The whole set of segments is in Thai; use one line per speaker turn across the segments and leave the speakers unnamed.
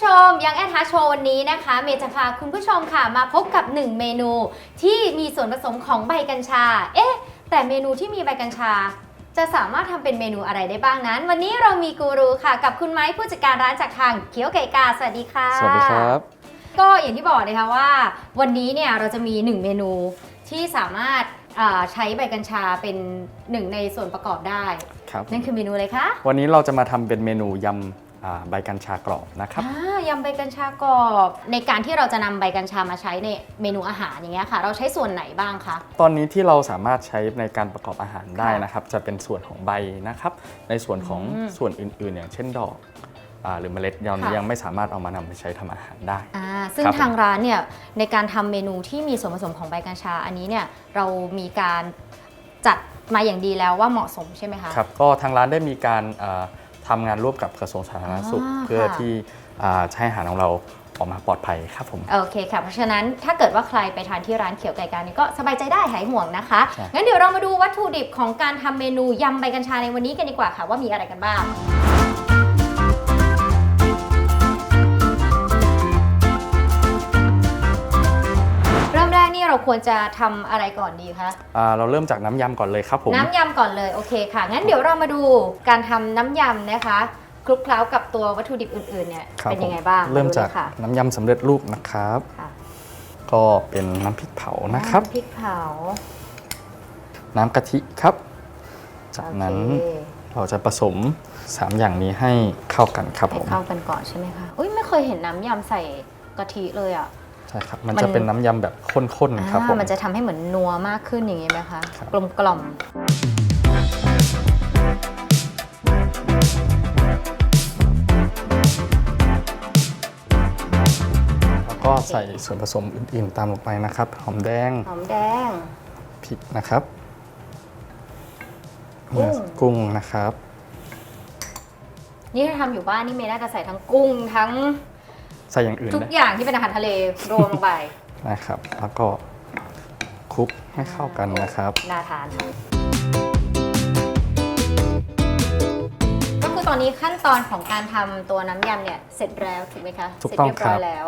โชว์วันนี้นะคะ เมย์จะพาคุณผู้ชมค่ะมาพบกับ 1 เมนูที่มีส่วนผสมของใบกัญชา เอ๊ะ แต่เมนูที่มีใบกัญชา จะสามารถทำเป็นเมนูอะไรได้บ้างนั้น วันนี้เรามีกูรูค่ะ กับคุณไม้ผู้จัดการร้านจากทางเขียวไก่กา สวัสดีค่ะ
สวัสดีครับ
ก็อย่างที่บอกนะคะว่า วันนี้เนี่ยเราจะมี 1 เมนูที่สามารถอ่าใช้ใบกัญชาเป็นหนึ่งในส่วนประกอบได้
ครับ
นั่นคือเมนูอะไรคะ
วันนี้เราจะมาทำเป็นเมนูยำ อ่าใบกัญชากรอบนะครับ
อ่ายำใบกัญชากรอบ ในการที่เราจะนำใบกัญชามาใช้ในเมนูอาหารอย่างเงี้ยค่ะ เราใช้ส่วนไหนบ้างคะ
ตอนนี้ที่เราสามารถใช้ในการประกอบอาหารได้
ค่ะ
นะครับ จะเป็นส่วนของใบนะครับ ในส่วนของ
อืม
ส่วนอื่นๆ อย่างเช่นดอกอาหรือเมล็ดยัง
ค่ะ
ยังไม่สามารถเอามานำไปใช้ทำอาหารได้
อ่าซึ่ง
ครับผม
ทางร้านเนี่ยในการทำเมนูที่มีส่วนผสมของใบกัญชาอันนี้เนี่ยเรามีการจัดมาอย่างดีแล้วว่าเหมาะสมใช่ไหมคะ
ครับก็ทางร้านได้มีการอ่า ทำงานร่วมกับกระทรวงสาธารณสุข
อ่า
เพื่อ
ค่ะ
ที่อ่าใช้อาหารของเราออกมาปลอดภัยครับผม
โอเคค่ะ เพราะฉะนั้นถ้าเกิดว่าใครไปทานที่ร้านเขียวไก่การนี้ก็สบายใจได้หายห่วงนะคะ
ใช่
งั้นเดี๋ยวเรามาดูวัตถุดิบของการทำเมนูยำใบกัญชาในวันนี้กันดีกว่าค่ะว่ามีอะไรกันบ้าง เราควรจะทำอะไรก่อนดีคะ
อ่าเราเริ่มจากน้ำยำก่อนเลยครับผม
น้ำยำก่อนเลยโอเคค่ะ งั้นเดี๋ยวเรามาดูการทำน้ำยำนะคะคลุกเคล้ากับตัววัตถุดิบอื่นๆเนี่ย
ครับ
เป็นยังไง
ผม
บ้าง
เริ่มจาก
ดูลยค่ะ
น้ำยำสำเร็จรูปนะครับ
ค่ะ
ก็เป็นน้ำพริกเผานะครับ
พริกเผา
น้ำกะทิครับ จากนั้น
โอเค
เราจะผสม 3 อย่างนี้ให้เข้ากันครับผ
ให้
ม
เข้ากันก่อนใช่ไหมคะอุ้ยไม่เคยเห็นน้ำยำใส่กะทิเลยอะ
ใช่ครับมัน
มัน
จะเป็นน้ำยำแบบข้นๆครับผม
อ่ามันจะทำให้เหมือนนัวมากขึ้นอย่างนี้ไหมคะ
ครับ
กลมกล่อม
แล้วก็ใส่ส่วนผสมอื่นๆตามลงไปนะครับ หอมแดง
หอมแดง
พริกนะครับ
กุ้ง
เนื้อกุ้งนะครับ
นี่ถ้าทำอยู่บ้านนี่เมย์น่าจะใส่ทั้งกุ้งทั้ง
ใส่อย่างอื่น
ทุก
ได้
อย่างที่เป็นอาหารทะเลรวมลงไป
นะครับ แล้วก็คลุกให้เข้ากันนะครับ
น่าทานค่ะก็คือตอนนี้ขั้นตอนของการทำตัวน้ำยำเนี่ยเสร็จแล้วถูกไหมคะ
ถูกต้อง
เสร็จเรียบร้อย
ครับ
แล้ว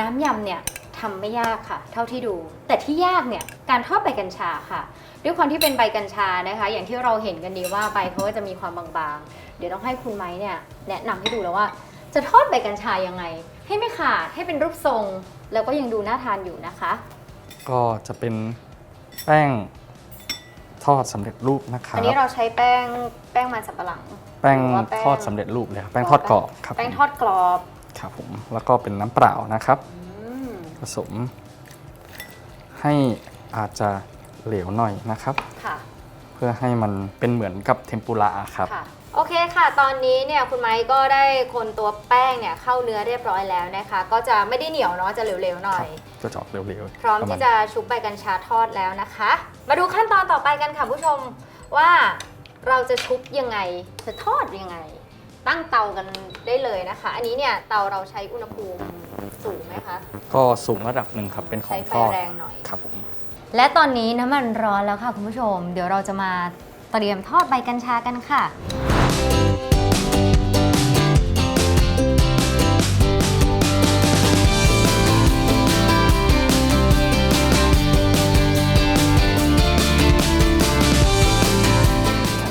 น้ำยำเนี่ยทำไม่ยากค่ะ เท่าที่ดู แต่ที่ยากเนี่ยการทอดใบกัญชาค่ะ ด้วยความที่เป็นใบกัญชานะคะ อย่างที่เราเห็นกันดีว่าใบเขาก็จะมีความบางๆ เดี๋ยวต้องให้คุณไม้เนี่ยแนะนำให้ดูแล้วว่า จะทอดใบกัญชายังไง ให้ไม่ขาดให้เป็นรูปทรง แล้วก็ยังดูน่าทานอยู่นะคะ
ก็จะเป็นแป้งทอดสำเร็จรูปนะครั
อั
บ
นนี้เราใช้แป้งแป้งมันสับปะหลัง
แป้ง
หรือว่าแป้ง
ทอดสำเร็จรูปเลยครับแป้งทอดกรอบครับ
แป้ง
ผม
ทอดกรอบ
ครับผมแล้วก็เป็นน้ำเปล่านะครับ
อืม
ผสม ให้อาจจะเหลวหน่อยนะครับ
ค่ะ
เพื่อให้มันเป็นเหมือนกับเทมปุระครับ
ค่ะโอเคค่ะ ตอนนี้เนี่ยคุณไม้ก็ได้คนตัวแป้งเนี่ยเข้าเนื้อเรียบร้อยแล้วนะคะ ก็จะไม่ได้เหนียวเนาะจะเหลวๆหน่อย
ก็จะออกเร็วๆ
พร้อม
ปา
ที่
ณ
จะชุบใบกัญชาทอดแล้วนะคะ มาดูขั้นตอนต่อไปกันค่ะผู้ชมว่าเราจะชุบยังไงจะทอดยังไง ตั้งเตากันได้เลยนะคะ อันนี้เนี่ยเตาเราใช้อุณหภูมิสูงไหมคะ
ก็สูงระดับหนึ่งครับเป็นขอ
ใช้
ง
ไฟ
ทอด
แรงหน่อย
ครับผม
และตอนนี้น้ำมันร้อนแล้วค่ะคุณผู้ชม เดี๋ยวเราจะมาเตรียมทอดใบกัญชากันค่ะ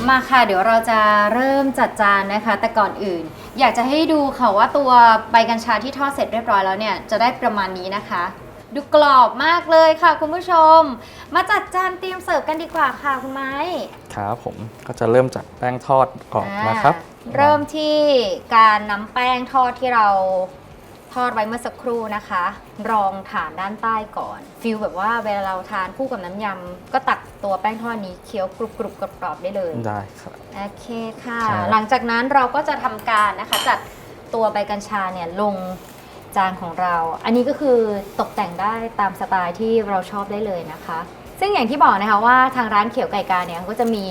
มาค่ะ เดี๋ยวเราจะเริ่มจัดจานนะคะ แต่ก่อนอื่น อยากจะให้ดูค่ะว่าตัวใบกัญชาที่ทอดเสร็จเรียบร้อยแล้วเนี่ยจะได้ประมาณนี้นะคะ ดูกรอบมากเลยค่ะคุณผู้ชม มาจัดจานเตรียมเสิร์ฟกันดีกว่าค่ะคุณไม้
ครับผมก็จะเริ่มจากแป้งทอดก่อนนะครับ
อ่าเริ่มที่การนำแป้งทอดที่เราทอดไว้เมื่อสักครู่นะคะ รองฐานด้านใต้ก่อนฟิลแบบว่าเวลาเราทานคู่กับน้ำยำก็ตักตัวแป้งทอดนี้เคี้ยวกรุบกรุบกรอบๆได้เลย
ได้ครับ
โอเคค่ะ
ครับ
หลังจากนั้นเราก็จะทำการนะคะจัดตัวใบกัญชาเนี่ยลง จานของเรา อันนี้ก็คือตกแต่งได้ตามสไตล์ที่เราชอบได้เลยนะคะ ซึ่งอย่างที่บอกนะคะว่าทางร้านเขียวไก่กาเนี่ยก็จะมี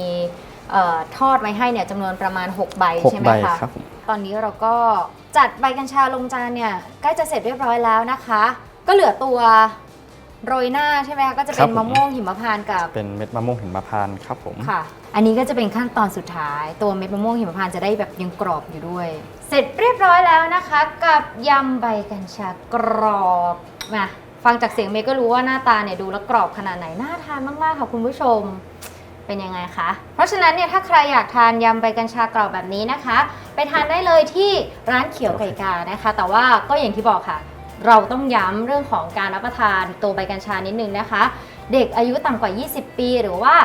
เออทอดไว้ให้เนี่ยจำนวนประมาณ 6 ใบ
หก
ใช่ไหม
ใบ
คะ
ครับผม
ตอนนี้เราก็จัดใบกัญชาลงจานเนี่ยใกล้จะเสร็จเรียบร้อยแล้วนะคะ ก็เหลือตัว โรยหน้าใช่ไหมคะก็จะ
ครั
เป็
บ
น
ผม
มะม่วงหิมพานต์กับ
เป็นเม็ดมะม่วงหิมพานต์ครับผม
ค่ะ อันนี้ก็จะเป็นขั้นตอนสุดท้าย ตัวเม็ดมะม่วงหิมพานต์จะได้แบบยังกรอบอยู่ด้วย เสร็จเรียบร้อยแล้วนะคะ กับยำใบกัญชากรอบมาฟังจากเสียงเมย์ก็รู้ว่าหน้าตาเนี่ยดูแล้วกรอบขนาดไหนน่าทานมากๆค่ะคุณผู้ชม เป็นยังไงคะ เพราะฉะนั้นเนี่ยถ้าใครอยากทานยำใบกัญชากรอบแบบนี้นะคะ ไปทานได้เลยที่ร้านเขียวไก่กานะคะ แต่ว่าก็อย่างที่บอกค่ะ เราต้องย้ำเรื่องของการรับประทานตัวใบกัญชานิดนึงนะคะ เด็กอายุต่ำกว่า 20 ปี หรือว่า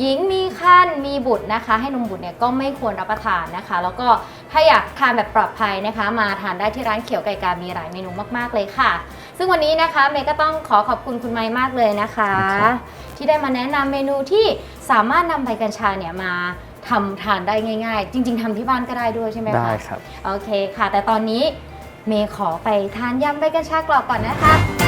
หญิงมีคันมีบุตรนะคะ ให้นมบุตรเนี่ยก็ไม่ควรรับประทานนะคะ แล้วก็ถ้าอยากทานแบบปลอดภัยนะคะ มาทานได้ที่ร้านเขียวไก่กามีหลายเมนูมากๆเลยค่ะ ซึ่งวันนี้นะคะเมย์ก็ต้องขอขอบคุณคุณไม้มากเลยนะคะ
ครับ
ที่ได้มาแนะนำเมนูที่สามารถนำใบกัญชาเนี่ยมาทำทานได้ง่าย ๆ จริง ๆทำที่บ้านก็ได้ด้วยใช่ไหมคะ
ได้ครับ
โอเคค่ะ แต่ตอนนี้ เมย์ขอไปทานยำใบกัญชากรอบก่อนนะคะ